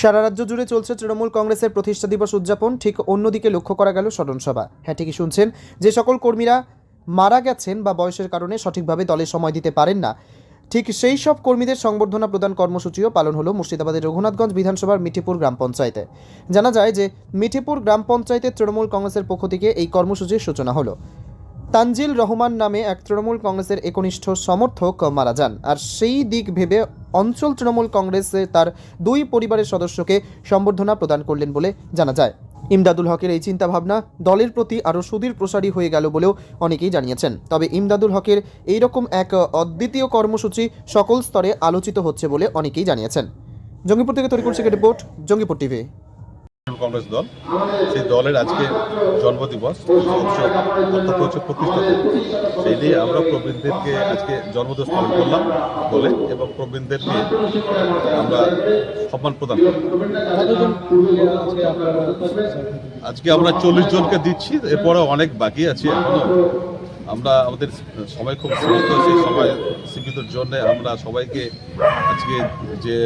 সারা রাজ্য জুড়ে চলছে তৃণমূল কংগ্রেসের প্রতিষ্ঠা দিবস উদযাপন। ঠিক অন্যদিকে লক্ষ্য করা গেল স্মরণসভা হ্যাঁ ঠিকই শুনছেন, যে সকল কর্মীরা মারা গেছেন বা বয়সের কারণে সঠিকভাবে দলে সময় দিতে পারেন না, ঠিক সেই সব কর্মীদের সংবর্ধনা প্রদান কর্মসূচিও পালন হলো মুর্শিদাবাদের রঘুনাথগঞ্জ বিধানসভার মিঠিপুর গ্রাম পঞ্চায়েতে। জানা যায় যে মিঠিপুর গ্রাম পঞ্চায়েতের তৃণমূল কংগ্রেসের পক্ষ থেকে এই কর্মসূচির সূচনা হলো। তানজিল রহমান নামে এক তৃণমূল কংগ্রেসের একনিষ্ঠ সমর্থক মারা যান। আর সেই দিক ভেবে অঞ্চল তৃণমূল কংগ্রেসে তার দুই পরিবারের সদস্যকে সম্বর্ধনা প্রদান করলেন বলে জানা যায়। ইমদাদুল হকের এই চিন্তাভাবনা দলের প্রতি আরও সুদীর প্রসারী হয়ে গেল বলেও অনেকেই জানিয়েছেন। তবে ইমদাদুল হকের এই রকম এক অদ্বিতীয় কর্মসূচি সকল স্তরে আলোচিত হচ্ছে বলে অনেকেই জানিয়েছেন। জঙ্গিপুর থেকে তৈরি করছে রিপোর্ট, জঙ্গিপুর টিভি। কংগ্রেস দল, সেই দলের আজকে জন্মদিবস অর্থাৎ হচ্ছে প্রতিষ্ঠা। সেই নিয়ে আমরা প্রবীণদেরকে আজকে জন্মদিবস পালন করলাম বলে এবং প্রবীণদেরকে আমরা সম্মান প্রদান আজকে আমরা চল্লিশ জনকে দিচ্ছি এরপরে অনেক বাকি আছে এখনও আমরা আমাদের সময় খুব সীমিত, সেই সময় সীমিতর জন্য আমরা সবাইকে আজকে যে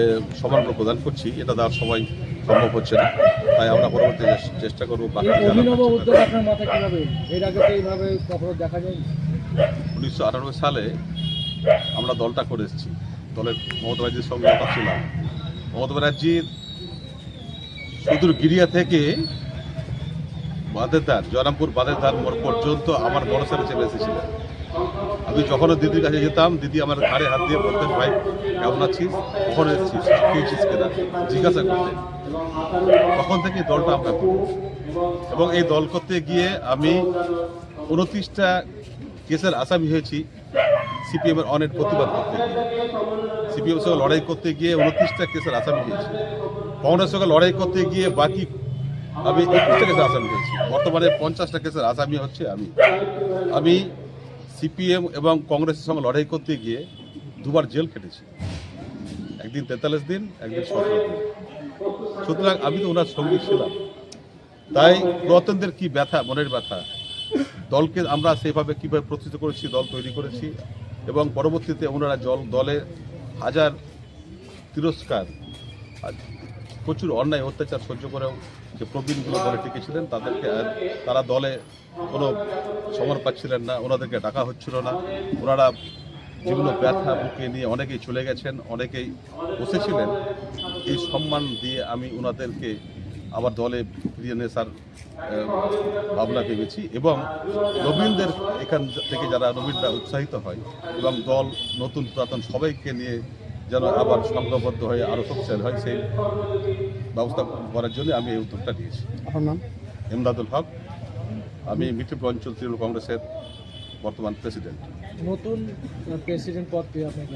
সম্মানগুলো প্রদান করছি, এটা তার সময় সম্ভব হচ্ছে না। তাই আমরা পরবর্তী চেষ্টা করব উনিশশো আটানব্বই সালে আমরা দলটা করে এসেছি। দলের মমতা ব্যানার্জির সঙ্গে কথা ছিলাম। মমতা ব্যানার্জির সুদূর গিরিয়া থেকে বাঁধের ধার জয়রামপুর বাঁধের ধার মোড় পর্যন্ত আমার বড় স্যারে চেপে এসেছিলেন। আমি যখনও দিদির কাছে যেতাম, দিদি আমার ঘাড়ে হাত দিয়ে বলতেন, ভাই, কেমন আছিস? কখন এসেছিস? খেয়েছিস কেনা? জিজ্ঞাসা করতেন। তখন থেকে দলটা আমরা। এবং এই দল করতে গিয়ে আমি উনত্রিশটা কেসের আসামি হয়েছি সিপিএম এর অনেক প্রতিবাদ করতে গিয়ে। সিপিএম সঙ্গে লড়াই করতে গিয়ে উনত্রিশটা কেসের আসামি হয়েছি। কংগ্রেস সঙ্গে লড়াই করতে গিয়ে বাকি আমি একুশটা কেসের আসামি হয়েছি। বর্তমানে পঞ্চাশটা কেসের আসামি হচ্ছে আমি। আমি সিপিএম এবং কংগ্রেসের সঙ্গে লড়াই করতে গিয়ে দুবার জেল কেটেছি একদিন তেতাল্লিশ দিন, একদিন সতেরো দিন। সুতরাং আমি তো ওনার সঙ্গী ছিলাম। তাই পুরাতনদের কি ব্যথা, মনের ব্যথা? দলকে আমরা সেভাবে কীভাবে প্রতিষ্ঠিত করেছি, দল তৈরি করেছি এবং পরবর্তীতে ওনারা জল, দলে হাজার তিরস্কার প্রচুর অন্যায়, অত্যাচার সহ্য করেও যে প্রবীণগুলো দলে টিকেছিলেন, তাদেরকে তারা দলে কোনো সমর পাচ্ছিলেন না, ওনাদেরকে ডাকা হচ্ছিল না। ওনারা যেগুলো ব্যথা বুকে নিয়ে অনেকেই চলে গেছেন, অনেকেই বসেছিলেন। এই সম্মান দিয়ে আমি ওনাদেরকে আবার দলে ফিরিয়ে স্যার ভাবনা ভেবেছি এবং নবীনদের এখান থেকে যারা নবীনরা উৎসাহিত হয় এবং দল নতুন পুরাতন সবাইকে নিয়ে যেন আবার সংঘবদ্ধ হয়ে আরও শক্তিশালী হয় সেই ব্যবস্থা করার জন্য আমি এই উদ্যোগটা নিয়েছি। আপনার নাম? এমদাদুল হক। আমি মিঠিপুর অঞ্চল তৃণমূল কংগ্রেসের বর্তমান প্রেসিডেন্ট। নতুন প্রেসিডেন্ট পদ পেয়ে আপনার?